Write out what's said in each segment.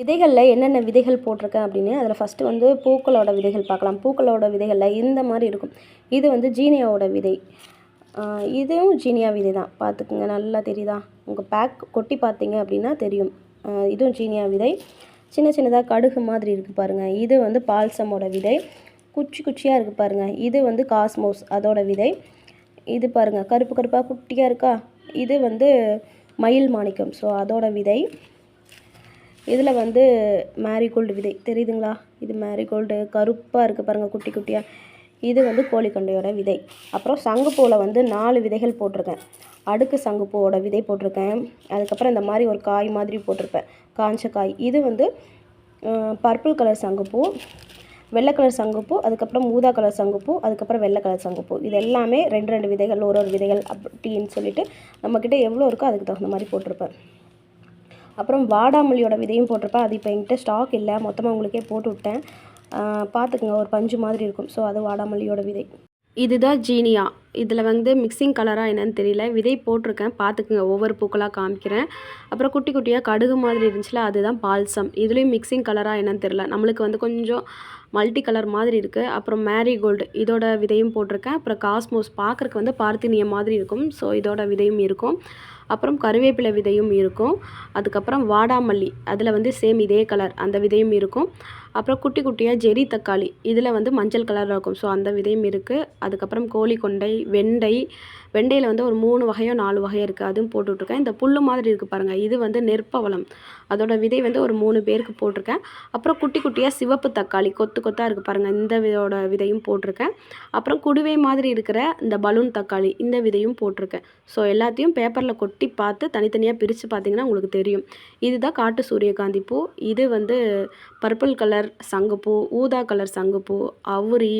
விதைகளில் என்னென்ன விதைகள் போட்டிருக்கேன் அப்படின்னு அதில் ஃபஸ்ட்டு வந்து பூக்களோட விதைகள் பார்க்கலாம். பூக்களோட விதைகளில் இந்த மாதிரி இருக்கும். இது வந்து ஜீனியாவோட விதை. இதுவும் ஜீனியா விதை தான். பார்த்துக்குங்க நல்லா தெரியுதா? உங்கள் பேக் கொட்டி பார்த்தீங்க அப்படின்னா தெரியும். இதுவும் ஜீனியா விதை. சின்ன சின்னதாக கடுகு மாதிரி இருக்குது பாருங்கள் இது வந்து பால்சமோட விதை. குச்சி குச்சியாக இருக்குது பாருங்கள் இது வந்து காஸ்மோஸ் அதோட விதை. இது பாருங்கள் கருப்பு கருப்பாக குட்டியாக இருக்கா? இது வந்து மயில் மாணிக்கம். ஸோ அதோட விதை. இதில் வந்து மேரிகோல்டு விதை. தெரியுதுங்களா? இது மேரிகோல்டு கருப்பாக இருக்குது பாருங்கள் குட்டி குட்டியாக இது வந்து கோழிக்கண்டையோட விதை. அப்புறம் சங்குப்பூவில் வந்து நாலு விதைகள் போட்டிருக்கேன். அடுக்கு சங்குப்பூவோட விதை போட்டிருக்கேன். அதுக்கப்புறம் இந்த மாதிரி ஒரு காய் மாதிரி போட்டிருப்பேன். காஞ்ச காய். இது வந்து பர்பிள் கலர் சங்குப்பூ வெள்ளை கலர் சங்குப்பூ அதுக்கப்புறம் ஊதா கலர் சங்குப்பூ அதுக்கப்புறம் வெள்ளை கலர் சங்குப்பூ. இது எல்லாமே ரெண்டு ரெண்டு விதைகள் ஒரு ஒரு விதைகள் அப்படின்னு சொல்லிட்டு நம்மக்கிட்ட எவ்வளோ இருக்கோ அதுக்கு தகுந்த மாதிரி போட்டிருப்பேன். அப்புறம் வாடாமல்லியோட விதையும் போட்டிருப்பேன். அது இப்போ என்கிட்ட ஸ்டாக் இல்லை. மொத்தமாக உங்களுக்கே போட்டு விட்டேன். பார்த்துக்குங்க ஒரு பஞ்சு மாதிரி இருக்கும். ஸோ அது வாடாமல்லியோட விதை. இதுதான் ஜீனியா. இதில் வந்து மிக்சிங் கலராக என்னன்னு தெரியல. விதை போட்டிருக்கேன். பார்த்துக்குங்க ஒவ்வொரு பூக்களாக காமிக்கிறேன். அப்புறம் குட்டி குட்டியாக கடுகு மாதிரி இருந்துச்சுல அதுதான் பால்சம். இதுலேயும் மிக்சிங் கலராக என்னன்னு தெரியல. நம்மளுக்கு வந்து கொஞ்சம் மல்டி கலர் மாதிரி இருக்குது அப்புறம் மேரிகோல்டு இதோட விதையும் போட்டிருக்கேன். அப்புறம் காஸ்மோஸ் பார்க்குறக்கு வந்து பார்த்தினியம் மாதிரி இருக்கும். ஸோ இதோட விதையும் இருக்கும். அப்புறம் கருவேப்பிலை விதையும் இருக்கும். அதுக்கப்புறம் வாடாமல்லி அதில் வந்து சேம் இதே கலர் அந்த விதையும் இருக்கும். அப்புறம் குட்டி குட்டியாக ஜெரி தக்காளி. இதில் வந்து மஞ்சள் கலரில் இருக்கும். ஸோ அந்த விதையும் இருக்குது அதுக்கப்புறம் கோழி கொண்டை வெண்டை. வெண்டையில் வந்து ஒரு மூணு வகையோ நாலு வகையோ இருக்குது அதுவும் போட்டுட்ருக்கேன். இந்த புல்லு மாதிரி இருக்குது பாருங்கள் இது வந்து நெற்பவளம். அதோட விதை வந்து ஒரு மூணு பேருக்கு போட்டிருக்கேன். அப்புறம் குட்டி குட்டியாக சிவப்பு தக்காளி கொத்து கொத்தாக இருக்குது பாருங்கள் இந்த விதையோட விதையும் போட்டிருக்கேன். அப்புறம் குடுவை மாதிரி இருக்கிற இந்த பலூன் தக்காளி இந்த விதையும் போட்டிருக்கேன். ஸோ எல்லாத்தையும் பேப்பரில் கொட்டி பார்த்து தனித்தனியாக பிரித்து பார்த்தீங்கன்னா உங்களுக்கு தெரியும். இதுதான் காட்டு சூரியகாந்தி பூ. இது வந்து பர்பிள் கலர் சங்குப்பூ ஊதா கலர் சங்குப்பூ அவுரி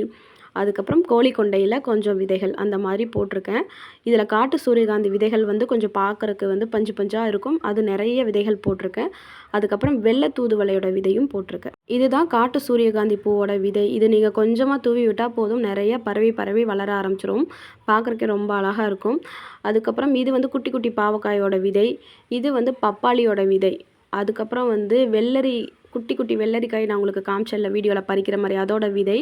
அதுக்கப்புறம் கோழிக்கொண்டையில் கொஞ்சம் விதைகள் அந்த மாதிரி போட்டிருக்கேன். இதில் காட்டு சூரியகாந்தி விதைகள் வந்து கொஞ்சம் பார்க்குறக்கு வந்து பஞ்சு பஞ்சாக இருக்கும். அது நிறைய விதைகள் போட்டிருக்கேன். அதுக்கப்புறம் வெள்ளை தூதுவளையோட விதையும் போட்டிருக்கேன். இதுதான் காட்டு சூரியகாந்தி பூவோட விதை. இது நீங்கள் கொஞ்சமாக தூவி விட்டால் போதும். நிறைய பரவி பரவி வளர ஆரம்பிச்சிரும். பார்க்குறக்கே ரொம்ப அழகாக இருக்கும். அதுக்கப்புறம் இது வந்து குட்டி குட்டி பாவக்காயோட விதை. இது வந்து பப்பாளியோட விதை. அதுக்கப்புறம் வந்து வெள்ளரி குட்டி குட்டி வெள்ளரிக்காய் நான் உங்களுக்கு காமிச்சல வீடியோவில் பறிக்கிற மாதிரி அதோட விதை.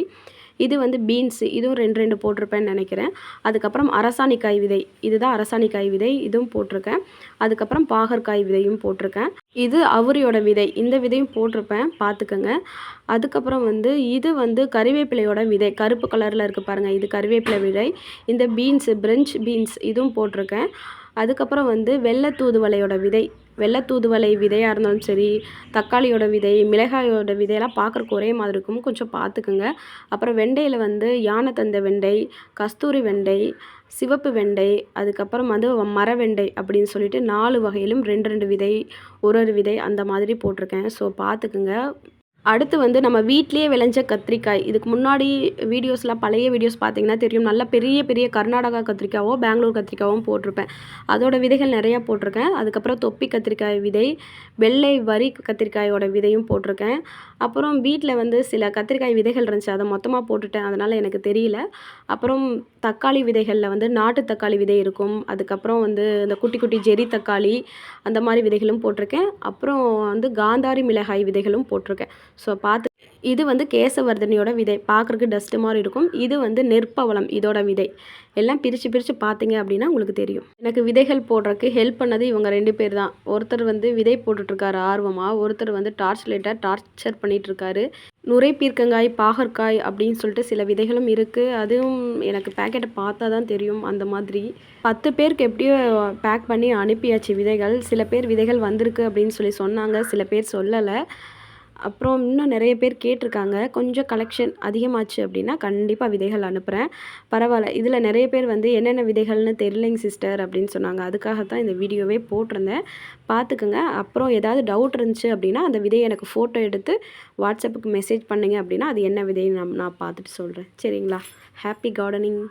இது வந்து பீன்ஸு இதுவும் ரெண்டு ரெண்டு போட்டிருப்பேன்னு நினைக்கிறேன். அதுக்கப்புறம் அரசாணிக்காய் விதை இதுதான் அரசாணிக்காய் விதை இதுவும் போட்டிருக்கேன். அதுக்கப்புறம் பாகற்காய் விதையும் போட்டிருக்கேன். இது அவரியோட விதை இந்த விதையும் போட்டிருப்பேன் பார்த்துக்கோங்க. அதுக்கப்புறம் வந்து இது வந்து கறிவேப்பிலையோட விதை கருப்பு கலரில் இருக்குது பாருங்கள் இது கறிவேப்பிலை விதை. இந்த பீன்ஸு பிரெஞ்ச் பீன்ஸ் இதுவும் போட்டிருக்கேன். அதுக்கப்புறம் வந்து வெள்ளை தூதுவளையோட விதை வெள்ளை தூதுவளை விதையாக இருந்தாலும் சரி தக்காளியோட விதை மிளகாயோட விதையெல்லாம் பார்க்குறக்கு ஒரே மாதிரி இருக்கும். கொஞ்சம் பார்த்துக்குங்க. அப்புறம் வெண்டையில் வந்து யானை தந்த வெண்டை கஸ்தூரி வெண்டை சிவப்பு வெண்டை அதுக்கப்புறம் வந்து மர வெண்டை அப்படின்னு சொல்லிட்டு நாலு வகையிலும் ரெண்டு ரெண்டு விதை ஒரு ஒரு விதை அந்த மாதிரி போட்டிருக்கேன். ஸோ பார்த்துக்குங்க. அடுத்து வந்து நம்ம வீட்லேயே விளைஞ்ச கத்திரிக்காய். இதுக்கு முன்னாடி வீடியோஸ்லாம் பழைய வீடியோஸ் பார்த்தீங்கன்னா தெரியும். நல்ல பெரிய பெரிய கர்நாடகா கத்திரிக்காவோ பெங்களூர் கத்திரிக்காவும் போட்டிருப்பேன். அதோட விதைகள் நிறையா போட்டிருக்கேன். அதுக்கப்புறம் தொப்பி கத்திரிக்காய் விதை வெள்ளை வரி கத்திரிக்காயோட விதையும் போட்டிருக்கேன். அப்புறம் வீட்டில் வந்து சில கத்திரிக்காய் விதைகள் இருந்துச்சு. அதை மொத்தமாக போட்டுட்டேன். அதனால் எனக்கு தெரியல. அப்புறம் தக்காளி விதைகளில் வந்து நாட்டு தக்காளி விதை இருக்கும். அதுக்கப்புறம் வந்து இந்த குட்டி குட்டி ஜெரி தக்காளி அந்த மாதிரி விதைகளும் போட்டிருக்கேன். அப்புறம் வந்து காந்தாரி மிளகாய் விதைகளும் போட்டிருக்கேன். ஸோ பார்த்து இது வந்து கேசவர்தனியோட விதை. பார்க்குறக்கு டஸ்ட்டு மாதிரி இருக்கும். இது வந்து நெற்பவளம் இதோட விதை. எல்லாம் பிரித்து பிரித்து பார்த்தீங்க அப்படின்னா உங்களுக்கு தெரியும். எனக்கு விதைகள் போடுறதுக்கு ஹெல்ப் பண்ணது இவங்க ரெண்டு பேர் தான். ஒருத்தர் வந்து விதை போட்டுட்ருக்காரு ஆர்வமாக ஒருத்தர் வந்து டார்ச் லைட்டாக டார்ச்சர் பண்ணிகிட்ருக்காரு நுரை பீர்க்கங்காய் பாகற்காய் அப்படின்னு சொல்லிட்டு சில விதைகளும் இருக்குது அதுவும் எனக்கு பேக்கெட்டை பார்த்தா தான் தெரியும் அந்த மாதிரி. பத்து பேருக்கு எப்படியோ பேக் பண்ணி அனுப்பியாச்சு விதைகள். சில பேர் விதைகள் வந்திருக்கு அப்படின்னு சொல்லி சொன்னாங்க. சில பேர் சொல்லலை. அப்புறம் இன்னும் நிறைய பேர் கேட்டிருக்காங்க. கொஞ்சம் கலெக்ஷன் அதிகமாச்சு அப்படின்னா கண்டிப்பாக விதைகள் அனுப்புகிறேன் பரவாயில்ல. இதில் நிறைய பேர் வந்து என்னென்ன விதைகள்னு தெரியலைங்க சிஸ்டர் அப்படின்னு சொன்னாங்க. அதுக்காக தான் இந்த வீடியோவே போட்டிருந்தேன். பார்த்துக்குங்க அப்புறம் ஏதாவது டவுட் இருந்துச்சு அப்படின்னா அந்த விதையை எனக்கு ஃபோட்டோ எடுத்து வாட்ஸ்அப்புக்கு மெசேஜ் பண்ணுங்க அப்படின்னா அது என்ன விதைன்னு நான் நான் பார்த்துட்டு சொல்கிறேன் சரிங்களா? Happy gardening